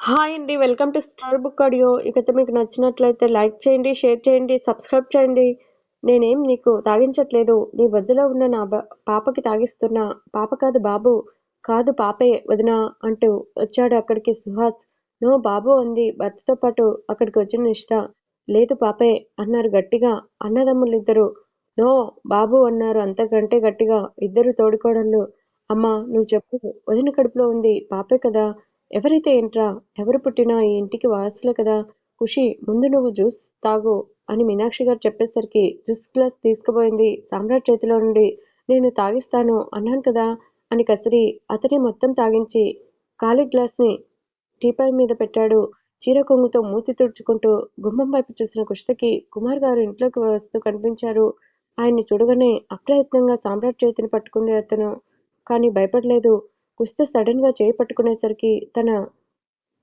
Hi అండి welcome to star book audio. ఇకైతే మీకు నచ్చినట్లయితే లైక్ చేయండి షేర్ చేయండి సబ్స్క్రైబ్ చేయండి. నేనేం నీకు తాగించట్లేదు. నీ వజ్జలో ఉన్న నా పాపకి తాగిస్తున్నా. పాప కాదు బాబు. కాదు పాపే వదినా అంటూ వచ్చాడు అక్కడికి సుహాస్. నో బాబు అంది భర్తతో పాటు అక్కడికి వచ్చిన నిష్ట. లేదు పాపే అన్నారు గట్టిగా. అన్నదమ్ములిద్దరు నో బాబు అన్నారు అంతకంటే గట్టిగా. ఇద్దరు తోడుకోడళ్ళు. అమ్మా నువ్వు చెప్పు. వదిన కడుపులో ఉంది. పాపే కదా. ఎవరైతే ఏంట్రా ఎవరు పుట్టినా ఈ ఇంటికి వారసులే కదా. ఖుషి ముందు నువ్వు జ్యూస్ తాగు అని మీనాక్షి గారు చెప్పేసరికి జ్యూస్ గ్లాస్ తీసుకుపోయింది. సామ్రాట్ చేతిలో నుండి నేను తాగిస్తాను అన్నాను కదా అని కసిరి అతని మొత్తం తాగించి ఖాళీ గ్లాస్ని టీపై మీద పెట్టాడు. చీర కొంగుతో మూతి తుడుచుకుంటూ గుమ్మం వైపు చూసిన కుషితకి కుమార్ గారు ఇంట్లోకి వస్తూ కనిపించారు. ఆయన్ని చూడగానే అప్రయత్నంగా సామ్రాట్ చేతిని పట్టుకుంది అతను. కానీ భయపడలేదు. కుస్త సడన్గా చేయి పట్టుకునేసరికి తన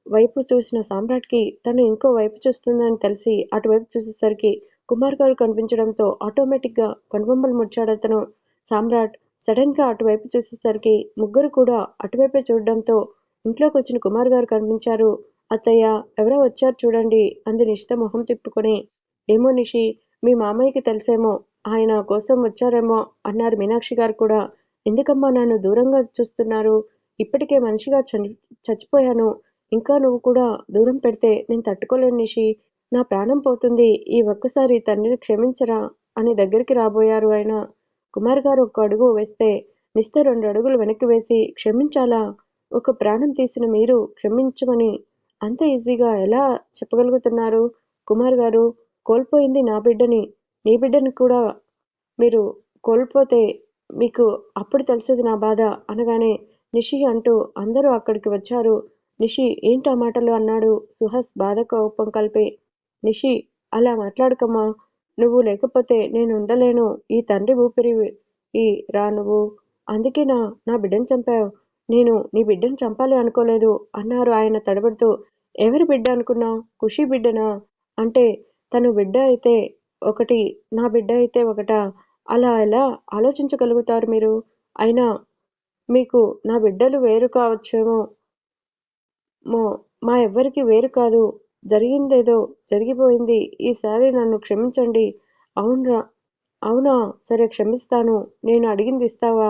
వైపు చూసిన సామ్రాట్కి తను ఇంకో వైపు చూస్తుందని తెలిసి అటువైపు చూసేసరికి కుమార్ గారు కనిపించడంతో ఆటోమేటిక్గా కనుబొమ్మలు ముచ్చాడు అతను సామ్రాట్. సడన్గా అటువైపు చూసేసరికి ముగ్గురు కూడా అటువైపే చూడడంతో ఇంట్లోకి వచ్చిన కుమార్ గారు కనిపించారు. అత్తయ్య ఎవరో వచ్చారు చూడండి అంది నిషిత మొహం తిప్పుకొని. ఏమో నిషి మీ మామయ్యకి తెలిసేమో ఆయన కోసం వచ్చారేమో అన్నారు మీనాక్షి గారు కూడా. ఎందుకమ్మా నన్ను దూరంగా చూస్తున్నారు? ఇప్పటికే మనిషిగా చచ్చిపోయాను. ఇంకా నువ్వు కూడా దూరం పెడితే నేను తట్టుకోలేను నిషి. నా ప్రాణం పోతుంది. ఈ ఒక్కసారి తండ్రిని క్షమించరా? అని దగ్గరికి రాబోయారు ఆయన. కుమార్ గారు ఒక అడుగు వేస్తే నిస్త రెండు అడుగులు వెనక్కి వేసి క్షమించాలా? ఒక ప్రాణం తీసిన మీరు క్షమించమని అంత ఈజీగా ఎలా చెప్పగలుగుతున్నారు కుమార్ గారు? కోల్పోయింది నా బిడ్డని. నీ బిడ్డని కూడా మీరు కోల్పోతే మీకు అప్పుడు తెలిసేది నా బాధ అనగానే నిషి అంటూ అందరూ అక్కడికి వచ్చారు. నిషి ఏంటి ఆ మాటలు అన్నాడు. సుహాస్ బాధ కోపం కలిపి నిషి అలా మాట్లాడకమ్మా. నువ్వు లేకపోతే నేను ఉండలేను. ఈ తండ్రి ఊపిరి ఈ రా నువ్వు. అందుకే నా నా బిడ్డను చంపావు. నేను నీ బిడ్డను చంపాలి అనుకోలేదు అన్నారు ఆయన తడబడుతూ. ఎవరి బిడ్డ అనుకున్నావు? ఖుషి బిడ్డనా? అంటే తను బిడ్డ అయితే ఒకటి నా బిడ్డ అయితే ఒకటా? అలా ఎలా ఆలోచించగలుగుతారు మీరు? అయినా మీకు నా బిడ్డలు వేరు కావచ్చేమో? మో మా ఎవ్వరికి వేరు కాదు. జరిగిందేదో జరిగిపోయింది. ఈసారి నన్ను క్షమించండి. అవునరా అవునా? సరే క్షమిస్తాను. నేను అడిగింది ఇస్తావా?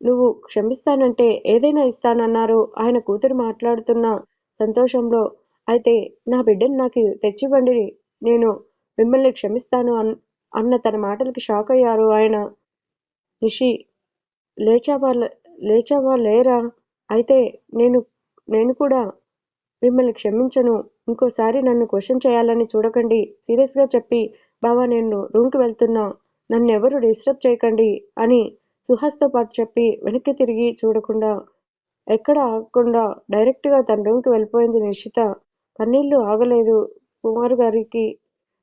నువ్వు క్షమిస్తానంటే ఏదైనా ఇస్తానన్నారు. ఆయన కూతురు మాట్లాడుతున్న సంతోషంలో. అయితే నా బిడ్డను నాకు తెచ్చివ్వండి. నేను మిమ్మల్ని క్షమిస్తాను అన్ అన్న తన మాటలకి షాక్ అయ్యారు. ఆయన రిషి లేచావా లేచావా లేరా? అయితే నేను నేను కూడా మిమ్మల్ని క్షమించను. ఇంకోసారి నన్ను క్వశ్చన్ చేయాలని చూడకండి. సీరియస్గా చెప్పి బావా నేను రూమ్కి వెళ్తున్నా. నన్ను ఎవరు డిస్టర్బ్ చేయకండి అని సుహాస్తో పాటు చెప్పి వెనక్కి తిరిగి చూడకుండా ఎక్కడ ఆగకుండా డైరెక్ట్గా తన రూమ్కి వెళ్ళిపోయింది నిషిత. కన్నీళ్ళు ఆగలేదు. కుమార్ గారికి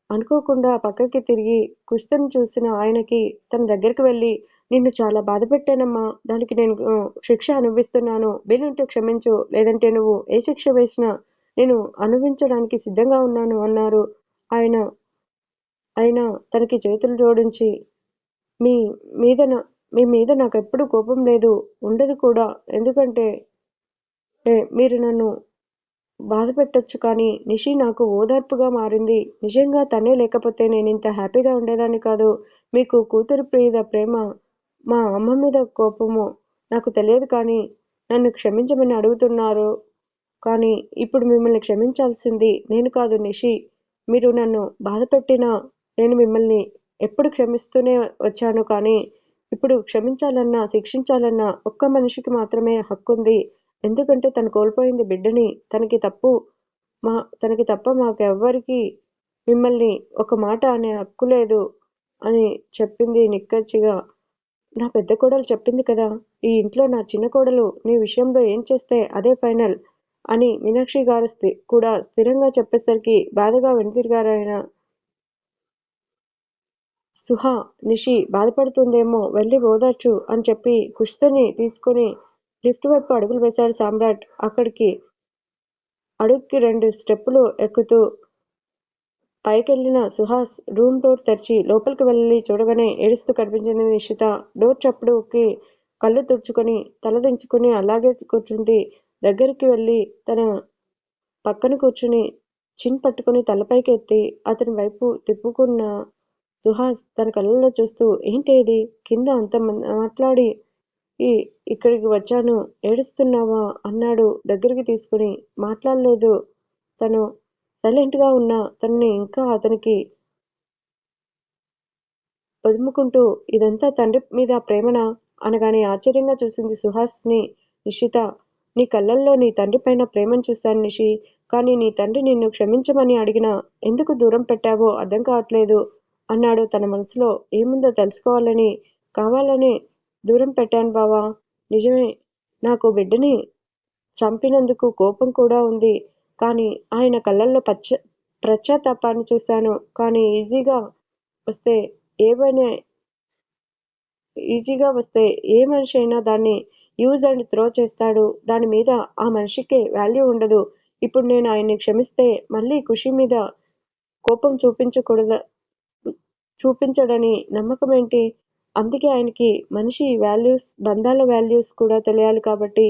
అనుకోకుండా పక్కకి తిరిగి కుస్తను చూసిన ఆయనకి తన దగ్గరికి వెళ్ళి నిన్ను చాలా బాధ పెట్టానమ్మా. దానికి నేను శిక్ష అనుభవిస్తున్నాను. వీలుంటే క్షమించు. లేదంటే నువ్వు ఏ శిక్ష వేసినా నేను అనుభవించడానికి సిద్ధంగా ఉన్నాను అన్నారు. ఆయన ఆయన తనకి చేతులు జోడించి మీ మీద మీ మీద నాకు ఎప్పుడు కోపం లేదు. ఉండదు కూడా. ఎందుకంటే మీరు నన్ను బాధ పెట్టచ్చు కానీ నిషి నాకు ఓదార్పుగా మారింది. నిజంగా తనే లేకపోతే నేను ఇంత హ్యాపీగా ఉండేదాన్ని కాదు. మీకు కూతురు ప్రియుద ప్రేమ మా అమ్మ మీద కోపము నాకు తెలియదు కానీ నన్ను క్షమించమని అడుగుతున్నారు. కానీ ఇప్పుడు మిమ్మల్ని క్షమించాల్సింది నేను కాదు నిషి. మీరు నన్ను బాధ పెట్టినా నేను మిమ్మల్ని ఎప్పుడు క్షమిస్తూనే వచ్చాను కానీ ఇప్పుడు క్షమించాలన్నా శిక్షించాలన్నా ఒక్క మనిషికి మాత్రమే హక్కు ఉంది ఎందుకంటే తను కోల్పోయింది బిడ్డని తనకి తప్పు మా తనకి తప్ప మాకెవ్వరికి మిమ్మల్ని ఒక మాట అనే హక్కు లేదు అని చెప్పింది నిక్కచ్చిగా. నా పెద్ద కోడలు చెప్పింది కదా ఈ ఇంట్లో నా చిన్న కోడలు నీ విషయంలో ఏం చేస్తే అదే ఫైనల్ అని మీనాక్షి గారు స్థి కూడా స్థిరంగా చెప్పేసరికి బాధగా వెనుతిరిగారాయన సుహా నిషి బాధపడుతుందేమో వెళ్ళి ఓదార్చు అని చెప్పి కుష్తని తీసుకుని లిఫ్ట్ వైపు అడుగులు వేశాడు సామ్రాట్. అక్కడికి అడుగుకి రెండు స్టెప్పులు ఎక్కుతూ పైకెళ్ళిన సుహాస్ రూమ్ డోర్ తెరిచి లోపలికి వెళ్ళి చూడగానే ఏడుస్తూ కనిపించింది నిషిత. డోర్ చప్పుడుకి కళ్ళు తుడుచుకొని తల దించుకొని అలాగే కూర్చుంది. దగ్గరికి వెళ్ళి తన పక్కన కూర్చుని చిన్ పట్టుకుని తలపైకి ఎత్తి అతని వైపు తిప్పుకున్న సుహాస్ తన కళ్ళల్లో చూస్తూ ఏంటి ఇది? కింద అంత మాట్లాడి ఈ ఇక్కడికి వచ్చాను. ఏడుస్తున్నావా? అన్నాడు. దగ్గరికి తీసుకుని మాట్లాడలేదు. తను సైలెంట్గా ఉన్న తనని ఇంకా అతనికి పదుముకుంటూ ఇదంతా తండ్రి మీద ప్రేమనా? అనగానే ఆశ్చర్యంగా చూసింది సుహాస్ని నిషిత. నీ కళ్ళల్లో నీ తండ్రి పైన ప్రేమను చూశాను నిషి. కానీ నీ తండ్రి నిన్ను క్షమించమని అడిగినా ఎందుకు దూరం పెట్టావో అర్థం కావట్లేదు అన్నాడు తన మనసులో. ఏముందో తెలుసుకోవాలని కావాలనే దూరం పెట్టాను బావా. నిజమే నాకు బిడ్డని చంపినందుకు కోపం కూడా ఉంది. కానీ ఆయన కళ్ళల్లో పచ్చ ప్రశ్చాత్తాపాన్ని చూశాను. కానీ ఈజీగా వస్తే ఏమైనా ఈజీగా వస్తే ఏ మనిషి అయినా దాన్ని యూజ్ అండ్ త్రో చేస్తాడు. దాని మీద ఆ మనిషికి వాల్యూ ఉండదు. ఇప్పుడు నేను ఆయన్ని క్షమిస్తే మళ్ళీ ఖుషి మీద కోపం చూపించకూడదు చూపించడని నమ్మకం ఏంటి అందుకే ఆయనకి మనిషి వాల్యూస్ బంధాల వాల్యూస్ కూడా తెలియాలి కాబట్టి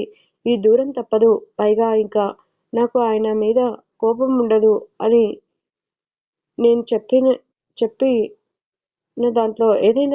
ఈ దూరం తప్పదు. పైగా ఇంకా నాకు ఆయన మీద కోపం ఉండదు అని నేను చెప్పిన చెప్పిన దాంట్లో ఏదైనా